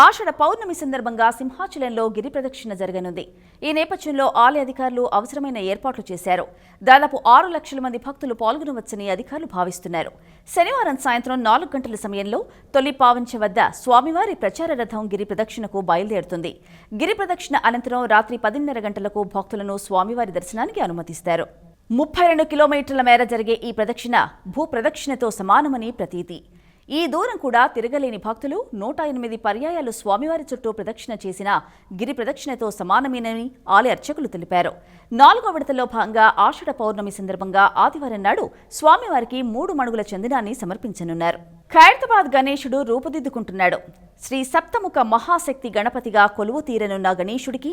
ఆషాఢ పౌర్ణమి సందర్భంగా సింహాచలంలో గిరి ప్రదక్షిణ జరగనుంది. ఈ నేపథ్యంలో ఆలయ అధికారులు అవసరమైన ఏర్పాట్లు చేశారు. దాదాపు ఆరు లక్షల మంది భక్తులు పాల్గొనవచ్చని అధికారులు భావిస్తున్నారు. శనివారం సాయంత్రం నాలుగు గంటల సమయంలో తొలి పావంచె వద్ద స్వామివారి ప్రచార రథం గిరి ప్రదక్షిణకు బయలుదేరుతుంది. గిరి ప్రదక్షిణ అనంతరం రాత్రి పదిన్నర గంటలకు భక్తులను స్వామివారి దర్శనానికి అనుమతిస్తారు. ముప్పై రెండు కిలోమీటర్ల మేర జరిగే ఈ ప్రదక్షిణ భూ ప్రదక్షిణతో సమానమని ప్రతీతి. ఈ దూరం కూడా తిరగలేని భక్తులు నూట ఎనిమిది పర్యాయాలు స్వామివారి చుట్టూ ప్రదక్షిణ చేసిన గిరి ప్రదక్షిణతో సమానమేనని ఆలయ అర్చకులు తెలిపారు. నాలుగో విడతలో భాగంగా ఆషాఢ పౌర్ణమి సందర్భంగా ఆదివారం నాడు స్వామివారికి మూడు మణుగుల చందనాన్ని సమర్పించనున్నారు. ఖైరతాబాద్ గణేశుడు రూపుదిద్దుకుంటున్నాడు. శ్రీ సప్తముఖ మహాశక్తి గణపతిగా కొలువు తీరనున్న గణేశుడికి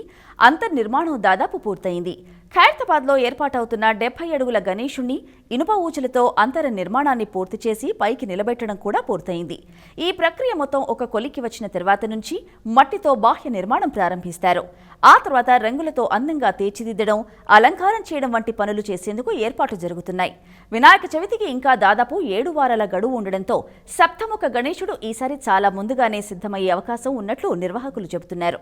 అంతర్నిర్మాణం దాదాపు పూర్తయింది. ఖైరతాబాద్లో ఏర్పాటవుతున్న డెబ్బై అడుగుల గణేశుణ్ణి ఇనుప ఊచలతో అంతర నిర్మాణాన్ని పూర్తి చేసి పైకి నిలబెట్టడం కూడా పూర్తయింది. ఈ ప్రక్రియ మొత్తం ఒక కొలికి వచ్చిన తర్వాత నుంచి మట్టితో బాహ్య నిర్మాణం ప్రారంభిస్తారు. ఆ తర్వాత రంగులతో అందంగా తీర్చిదిద్దడం అలంకారం చేయడం వంటి పనులు చేసేందుకు ఏర్పాట్లు జరుగుతున్నాయి. వినాయక చవితికి ఇంకా దాదాపు ఏడు వారాల గడువు ఉండడంతో సప్తముఖ గణేశుడు ఈసారి చాలా ముందుగానే సిద్ధమయ్యే అవకాశం ఉన్నట్లు నిర్వాహకులు చెబుతున్నారు.